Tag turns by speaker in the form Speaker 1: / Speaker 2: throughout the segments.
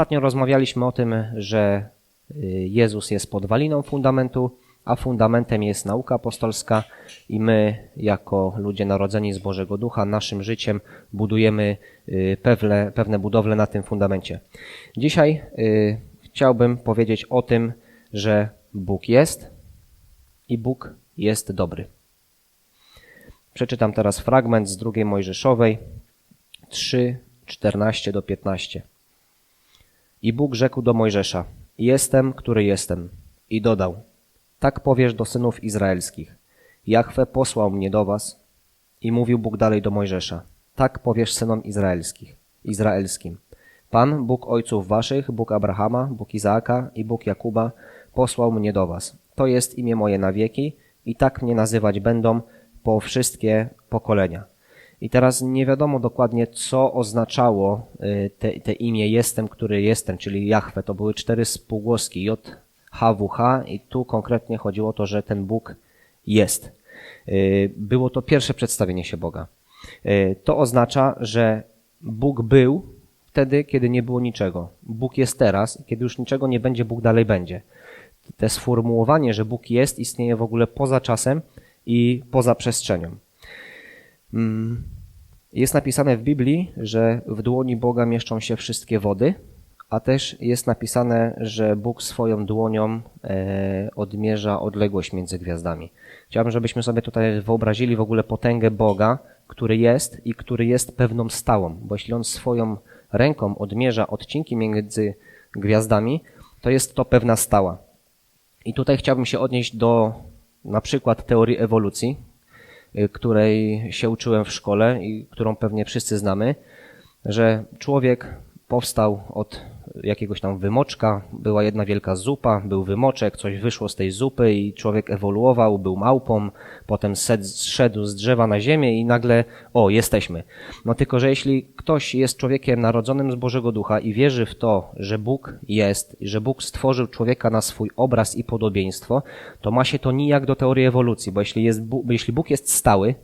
Speaker 1: Ostatnio rozmawialiśmy o tym, że y, Jezus jest podwaliną fundamentu, a fundamentem jest nauka apostolska i my, jako ludzie narodzeni z Bożego Ducha, naszym życiem budujemy y, pewne, pewne budowle na tym fundamencie. Dzisiaj y, chciałbym powiedzieć o tym, że Bóg jest i Bóg jest dobry. Przeczytam teraz fragment z drugiej Mojżeszowej 3, 14 do 15. I Bóg rzekł do Mojżesza: Jestem, który jestem. I dodał: Tak powiesz do synów izraelskich: Jahwe posłał mnie do was. I mówił Bóg dalej do Mojżesza: Tak powiesz synom izraelskich, izraelskim: Pan, Bóg ojców waszych, Bóg Abrahama, Bóg Izaaka i Bóg Jakuba, posłał mnie do was. To jest imię moje na wieki, i tak mnie nazywać będą po wszystkie pokolenia. I teraz nie wiadomo dokładnie, co oznaczało y, te, te imię jestem, który jestem, czyli Jahwe. To były cztery spółgłoski J, H, W, H i tu konkretnie chodziło o to, że ten Bóg jest. Y, Było to pierwsze przedstawienie się Boga. Y, To oznacza, że Bóg był wtedy, kiedy nie było niczego. Bóg jest teraz i kiedy już niczego nie będzie, Bóg dalej będzie. Te sformułowanie, że Bóg jest, istnieje w ogóle poza czasem i poza przestrzenią. Mm, Jest napisane w Biblii, że w dłoni Boga mieszczą się wszystkie wody, a też jest napisane, że Bóg swoją dłonią e, odmierza odległość między gwiazdami. Chciałbym, żebyśmy sobie tutaj wyobrazili w ogóle potęgę Boga, który jest i który jest pewną stałą, bo jeśli on swoją ręką odmierza odcinki między gwiazdami, to jest to pewna stała. I tutaj chciałbym się odnieść do na przykład teorii ewolucji, której się uczyłem w szkole i którą pewnie wszyscy znamy, że człowiek powstał od jakiegoś tam wymoczka, była jedna wielka zupa, był wymoczek, coś wyszło z tej zupy i człowiek ewoluował, był małpą, potem zszedł z drzewa na ziemię i nagle, o, jesteśmy. No tylko, że jeśli ktoś jest człowiekiem narodzonym z Bożego Ducha i wierzy w to, że Bóg jest, że Bóg stworzył człowieka na swój obraz i podobieństwo, to ma się to nijak do teorii ewolucji, bo jeśli, jest, jeśli Bóg jest stały,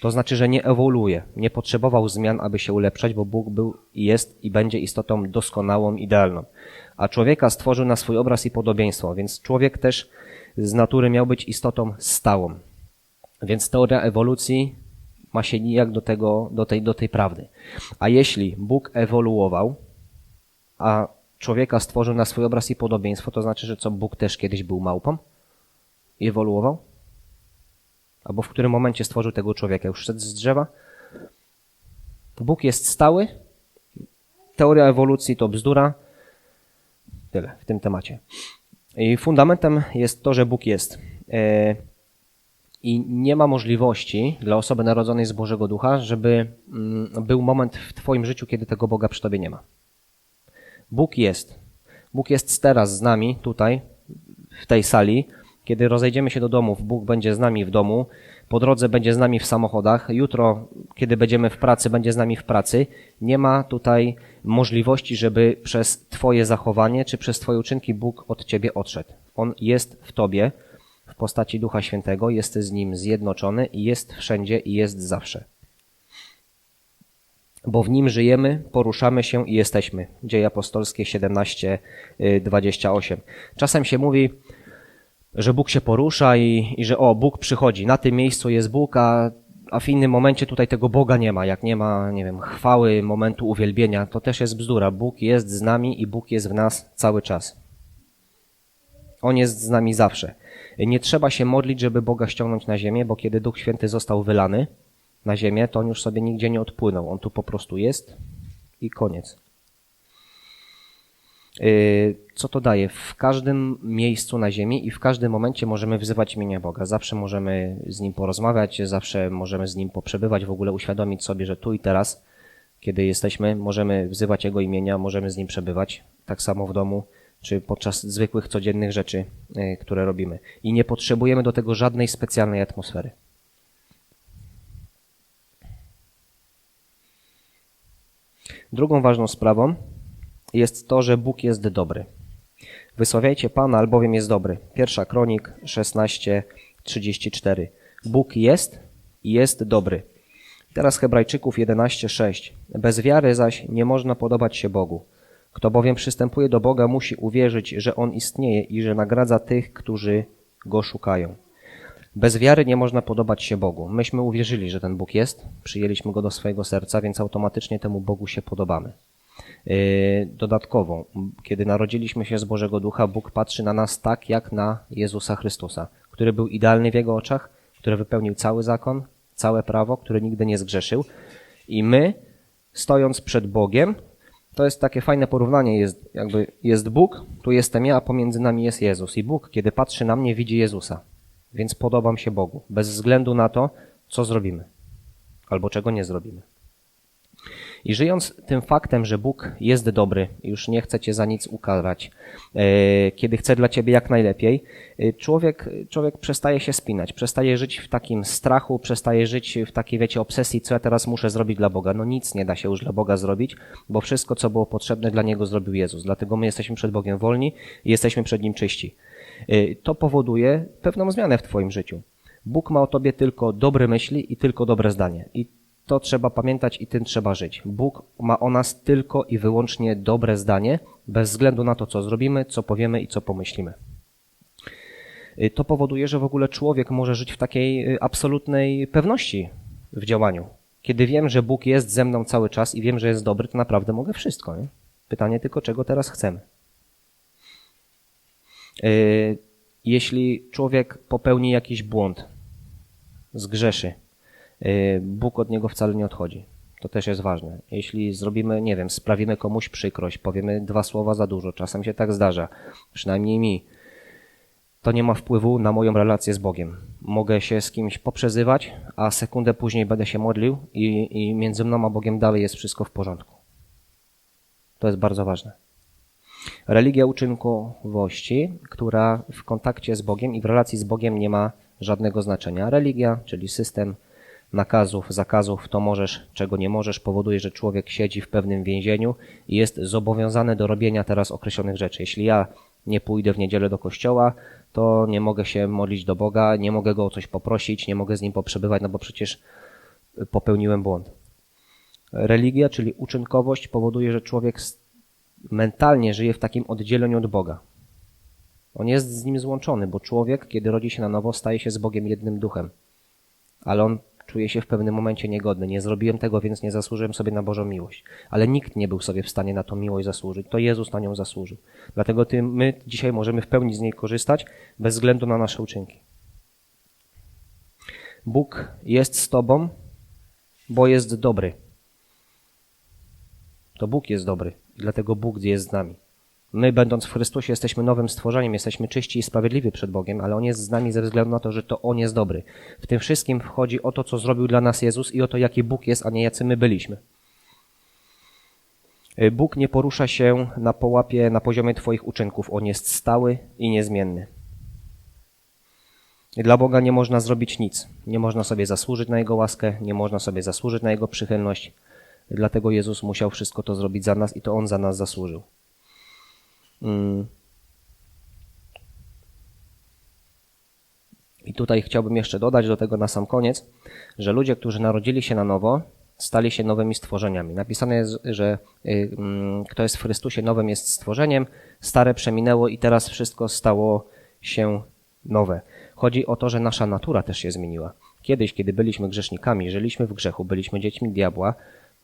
Speaker 1: to znaczy, że nie ewoluuje, nie potrzebował zmian, aby się ulepszać, bo Bóg był, i jest i będzie istotą doskonałą, idealną. A człowieka stworzył na swój obraz i podobieństwo, więc człowiek też z natury miał być istotą stałą. Więc teoria ewolucji ma się nijak do, tego, do, tej, do tej prawdy. A jeśli Bóg ewoluował, a człowieka stworzył na swój obraz i podobieństwo, to znaczy, że co Bóg też kiedyś był małpą i ewoluował? Albo w którym momencie stworzył tego człowieka? Już szedł z drzewa? Bóg jest stały. Teoria ewolucji to bzdura. Tyle w tym temacie. I fundamentem jest to, że Bóg jest. E, I nie ma możliwości dla osoby narodzonej z Bożego Ducha, żeby mm, był moment w Twoim życiu, kiedy tego Boga przy Tobie nie ma. Bóg jest. Bóg jest teraz z nami, tutaj, w tej sali. Kiedy rozejdziemy się do domów, Bóg będzie z nami w domu, po drodze będzie z nami w samochodach, jutro, kiedy będziemy w pracy, będzie z nami w pracy. Nie ma tutaj możliwości, żeby przez Twoje zachowanie czy przez Twoje uczynki Bóg od Ciebie odszedł. On jest w Tobie, w postaci Ducha Świętego, jesteś z Nim zjednoczony i jest wszędzie i jest zawsze. Bo w Nim żyjemy, poruszamy się i jesteśmy. Dzieje apostolskie 17, y, 28. Czasem się mówi, że Bóg się porusza i, i że o, Bóg przychodzi, na tym miejscu jest Bóg, a, a w innym momencie tutaj tego Boga nie ma. Jak nie ma, nie wiem, chwały, momentu uwielbienia, to też jest bzdura. Bóg jest z nami i Bóg jest w nas cały czas. On jest z nami zawsze. Nie trzeba się modlić, żeby Boga ściągnąć na ziemię, bo kiedy Duch Święty został wylany na ziemię, to on już sobie nigdzie nie odpłynął. On tu po prostu jest i koniec. Yy, Co to daje? W każdym miejscu na ziemi i w każdym momencie możemy wzywać imienia Boga. Zawsze możemy z Nim porozmawiać, zawsze możemy z Nim poprzebywać, w ogóle uświadomić sobie, że tu i teraz, kiedy jesteśmy, możemy wzywać Jego imienia, możemy z Nim przebywać. Tak samo w domu, czy podczas zwykłych, codziennych rzeczy, yy, które robimy. I nie potrzebujemy do tego żadnej specjalnej atmosfery. Drugą ważną sprawą jest to, że Bóg jest dobry. Wysławiajcie Pana, albowiem jest dobry. Pierwsza Kronik 16:34. Bóg jest i jest dobry. Teraz Hebrajczyków 11:6. Bez wiary zaś nie można podobać się Bogu. Kto bowiem przystępuje do Boga, musi uwierzyć, że On istnieje i że nagradza tych, którzy Go szukają. Bez wiary nie można podobać się Bogu. Myśmy uwierzyli, że ten Bóg jest, przyjęliśmy Go do swojego serca, więc automatycznie temu Bogu się podobamy. Yy, Dodatkowo, kiedy narodziliśmy się z Bożego Ducha, Bóg patrzy na nas tak, jak na Jezusa Chrystusa, który był idealny w Jego oczach, który wypełnił cały zakon, całe prawo, który nigdy nie zgrzeszył. I my, stojąc przed Bogiem, to jest takie fajne porównanie, jest jakby jest Bóg, tu jestem ja, a pomiędzy nami jest Jezus. I Bóg, kiedy patrzy na mnie, widzi Jezusa. Więc podobam się Bogu, bez względu na to, co zrobimy albo czego nie zrobimy. I żyjąc tym faktem, że Bóg jest dobry, już nie chce cię za nic ukarać, e, kiedy chce dla ciebie jak najlepiej, e, człowiek, człowiek przestaje się spinać, przestaje żyć w takim strachu, przestaje żyć w takiej, wiecie, obsesji, co ja teraz muszę zrobić dla Boga. No nic nie da się już dla Boga zrobić, bo wszystko, co było potrzebne dla Niego, zrobił Jezus. Dlatego my jesteśmy przed Bogiem wolni i jesteśmy przed Nim czyści. E, to powoduje pewną zmianę w Twoim życiu. Bóg ma o Tobie tylko dobre myśli i tylko dobre zdanie. I to trzeba pamiętać i tym trzeba żyć. Bóg ma o nas tylko i wyłącznie dobre zdanie, bez względu na to, co zrobimy, co powiemy i co pomyślimy. Y, to powoduje, że w ogóle człowiek może żyć w takiej y, absolutnej pewności w działaniu. Kiedy wiem, że Bóg jest ze mną cały czas i wiem, że jest dobry, to naprawdę mogę wszystko. Nie? Pytanie tylko, czego teraz chcemy. Y, jeśli człowiek popełni jakiś błąd, zgrzeszy, Bóg od niego wcale nie odchodzi. To też jest ważne. Jeśli zrobimy, nie wiem, sprawimy komuś przykrość, powiemy dwa słowa za dużo, czasem się tak zdarza, przynajmniej mi, to nie ma wpływu na moją relację z Bogiem. Mogę się z kimś poprzezywać, a sekundę później będę się modlił i, i między mną a Bogiem dalej jest wszystko w porządku. To jest bardzo ważne. Religia uczynkowości, która w kontakcie z Bogiem i w relacji z Bogiem nie ma żadnego znaczenia. Religia, czyli system nakazów, zakazów, to możesz, czego nie możesz, powoduje, że człowiek siedzi w pewnym więzieniu i jest zobowiązany do robienia teraz określonych rzeczy. Jeśli ja nie pójdę w niedzielę do kościoła, to nie mogę się modlić do Boga, nie mogę go o coś poprosić, nie mogę z nim poprzebywać, no bo przecież popełniłem błąd. Religia, czyli uczynkowość, powoduje, że człowiek mentalnie żyje w takim oddzieleniu od Boga. On jest z nim złączony, bo człowiek, kiedy rodzi się na nowo, staje się z Bogiem jednym duchem. Ale on Czuję się w pewnym momencie niegodny. Nie zrobiłem tego, więc nie zasłużyłem sobie na Bożą miłość. Ale nikt nie był sobie w stanie na tą miłość zasłużyć. To Jezus na nią zasłużył. Dlatego my dzisiaj możemy w pełni z niej korzystać, bez względu na nasze uczynki. Bóg jest z Tobą, bo jest dobry. To Bóg jest dobry. Dlatego Bóg jest z nami. My, będąc w Chrystusie, jesteśmy nowym stworzeniem, jesteśmy czyści i sprawiedliwi przed Bogiem, ale On jest z nami ze względu na to, że to On jest dobry. W tym wszystkim wchodzi o to, co zrobił dla nas Jezus i o to, jaki Bóg jest, a nie jacy my byliśmy. Y, Bóg nie porusza się na połapie, na poziomie Twoich uczynków. On jest stały i niezmienny. Dla Boga nie można zrobić nic. Nie można sobie zasłużyć na Jego łaskę, nie można sobie zasłużyć na Jego przychylność. Dlatego Jezus musiał wszystko to zrobić za nas i to On za nas zasłużył. Mm. I tutaj chciałbym jeszcze dodać do tego na sam koniec, że ludzie, którzy narodzili się na nowo, stali się nowymi stworzeniami. Napisane jest, że y, mm, kto jest w Chrystusie nowym jest stworzeniem, stare przeminęło i teraz wszystko stało się nowe. Chodzi o to, że nasza natura też się zmieniła. Kiedyś, kiedy byliśmy grzesznikami, żyliśmy w grzechu, byliśmy dziećmi diabła,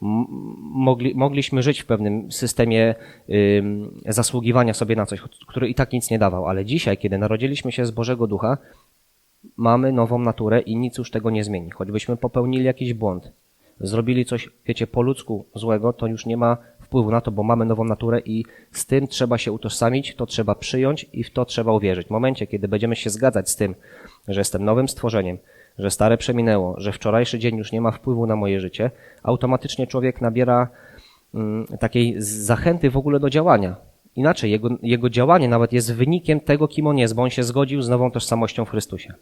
Speaker 1: mogli, mogliśmy żyć w pewnym systemie zasługiwania sobie na coś, który i tak nic nie dawał, ale dzisiaj, kiedy narodziliśmy się z Bożego Ducha, mamy nową naturę i nic już tego nie zmieni. Choćbyśmy popełnili jakiś błąd, zrobili coś, wiecie, po ludzku złego, to już nie ma wpływu na to, bo mamy nową naturę i z tym trzeba się utożsamić, to trzeba przyjąć i w to trzeba uwierzyć. W momencie, kiedy będziemy się zgadzać z tym, że jestem nowym stworzeniem, że stare przeminęło, że wczorajszy dzień już nie ma wpływu na moje życie, automatycznie człowiek nabiera mm, takiej zachęty w ogóle do działania. Inaczej, jego, jego działanie nawet jest wynikiem tego, kim on jest, bo on się zgodził z nową tożsamością w Chrystusie.